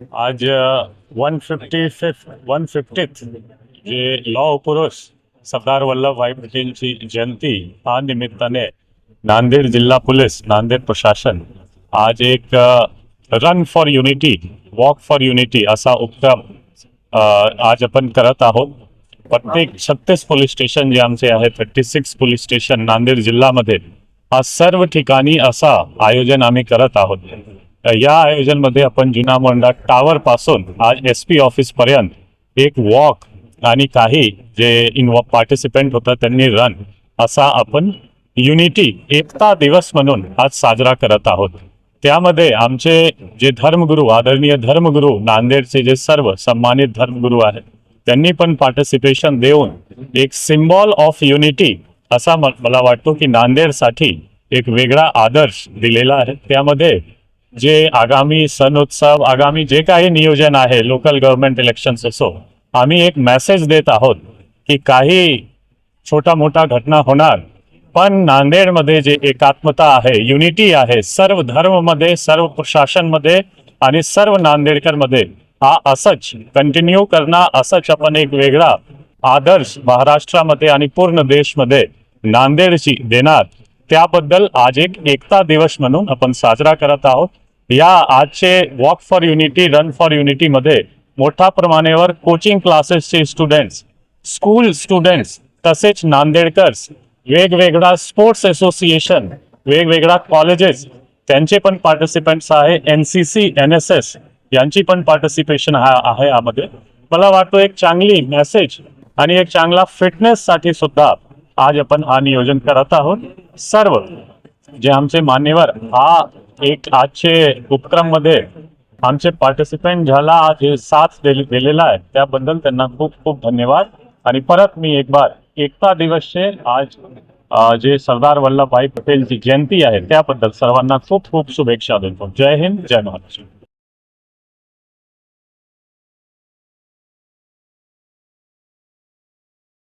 आज one fifty fifth one fiftieth जे लॉ पुरुष सरदार वल्लभभाई पटेलची जयंती हा निमित्ताने नांदेड जिल्हा पोलीस नांदेड प्रशासन आज एक run for unity walk for unity असा उपक्रम आज आपण करत आहोत. प्रत्येक छत्तीस पोलीस स्टेशन जे आमचे आहे thirty six police station Nanded जिल्ह्यामध्ये हा सर्व ठिकाणी असा आयोजन आम्ही करत आहोत. या आयोजनमध्ये आपण जुना मोंडा टावर पासून आज एस पी ऑफिस पर्यंत एक वॉक आणि काही जे इन पार्टिसिपेंट होतं त्यांनी रन असा आपण युनिटी एकता दिवस म्हणून आज साजरा करत आहोत. त्यामध्ये आमचे जे धर्मगुरू आदरणीय धर्मगुरू नांदेडचे जे सर्व सन्मानित धर्मगुरू आहेत त्यांनी पण पार्टिसिपेशन देऊन एक सिम्बॉल ऑफ युनिटी असा म- मला वाटतो की नांदेडसाठी एक वेगळा आदर्श दिलेला आहे. त्यामध्ये जे आगामी सण उत्सव आगामी जे काही नियोजन आहे लोकल गव्हर्नमेंट इलेक्शन्स असो आम्ही एक मेसेज देत आहोत की काही छोटा मोठा घटना होणार पण नांदेडमध्ये जे एकात्मता आहे युनिटी आहे सर्व धर्ममध्ये सर्व प्रशासनमध्ये आणि सर्व नांदेडकरमध्ये हा असंच कंटिन्यू करणं असंच आपण एक वेगळा आदर्श महाराष्ट्रामध्ये आणि पूर्ण देशमध्ये नांदेडची देणार. त्याबद्दल आज एक एकता दिवस म्हणून आपण साजरा करत आहोत. या आजचे walk for unity run for unity मध्ये मोठ्या प्रमाणावर कोचिंग क्लासेसचे स्टुडंट्स स्कूल स्टुडंट्स तसेच नांदेडकर्स वेगवेगळा स्पोर्ट्स असोसिएशन वेगवेगळा कॉलेजेस त्यांचे पण पार्टिसिपेंट्स आहे. N C C N S S यांची पण पार्टिसिपेशन हा आहे यामध्ये. मला वाटतो एक चांगली मेसेज आणि एक चांगला फिटनेससाठी सुद्धा आज आपण हा नियोजन करत आहोत. सर्व जे आमचे मान्यवर हा एक आजचे उपक्रममध्ये आमचे पार्टिसिपेंट झाला जे साथ दिलेला आहे त्याबद्दल त्यांना खूप खूप धन्यवाद. आणि परत मी एक बार एकता दिवसचे आज जे सरदार वल्लभभाई पटेलची जयंती आहे त्याबद्दल सर्वांना खूप खूप शुभेच्छा देतो. जय हिंद जय महाराष्ट्र.